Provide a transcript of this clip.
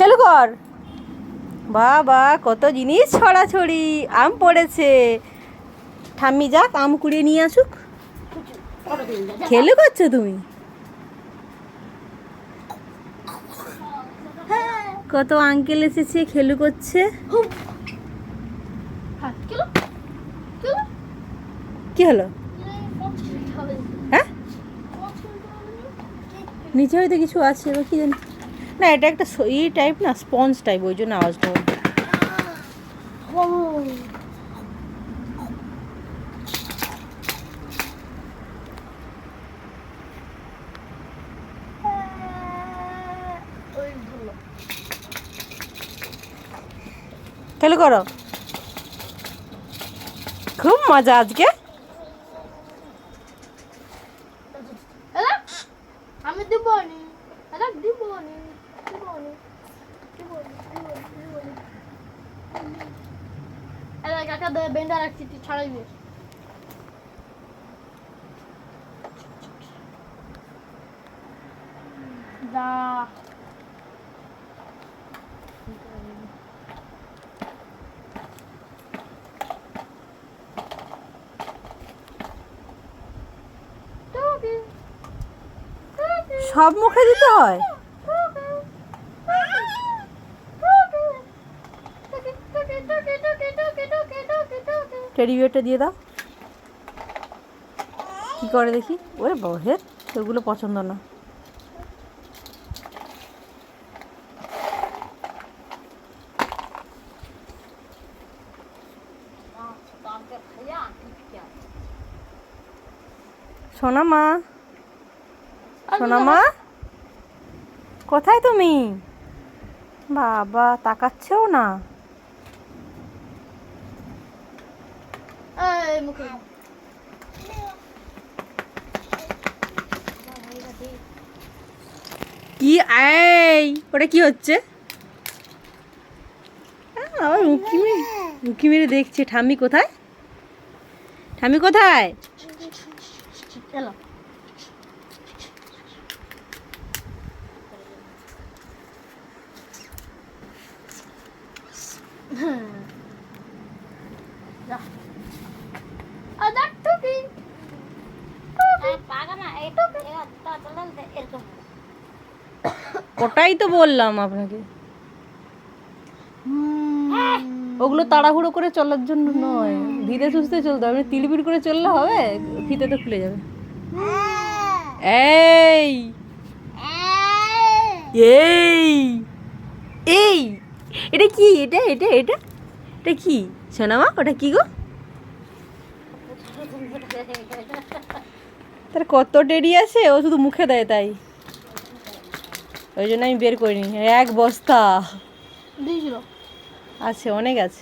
খেলু কর। বাবা, কত জিনিস ছড়াছড়ি, আম পড়েছে। ঠাম্মি, যাক, আম কুড়িয়ে নিয়ে আসুক। খেলু করছ তুমি? কত আঙ্কেল এসেছে, খেলু করছে। কি হলো? হ্যাঁ? নিচে হয়তো কিছু আছে কি জানি। না, এটা একটা ই টাইপ না স্পঞ্জ টাইপ ওই জন্য আওয়াজটা হলো। খেলু করো। খুব মজা আজকে। আমি দিব দিব নি দিব নি এলা কাকা দে বেন্ডা রাখছি তুই ছড়াইবি দা সব মুখে দিতে হয়? টেডি বিয়ারটা দিয়ে দাও। কি করে দেখি? ওরে বহের ওগুলো পছন্দ না। সোনা মা মা, কোথায় তুমি? বাবা, তাকাচ্ছেও না। এই মুখে। কি? এই ওটা কি হচ্ছে? আবার উঁকি মেরে উঁকি মেরে দেখছে। ঠাম্মি কোথায়? ঠাম্মি কোথায়? আদা ওটাই তো বললাম আপনাকে। ওগুলো তাড়াহুড়ো করে চলার জন্য নয়। ধীরে সুস্থে চলতে হবে। তিলবির করে চললে হবে, ফিতে তো খুলে যাবে। এই। এই। এই। এটা কি? এটা এটা এটা? এটা কি? সোনামা, ওটা কি গো? তার কত টেডি আছে? ও শুধু মুখে দেয় তাই। ওই জন্য আমি বের করিনি। এক বস্তা। আছে অনেক আছে।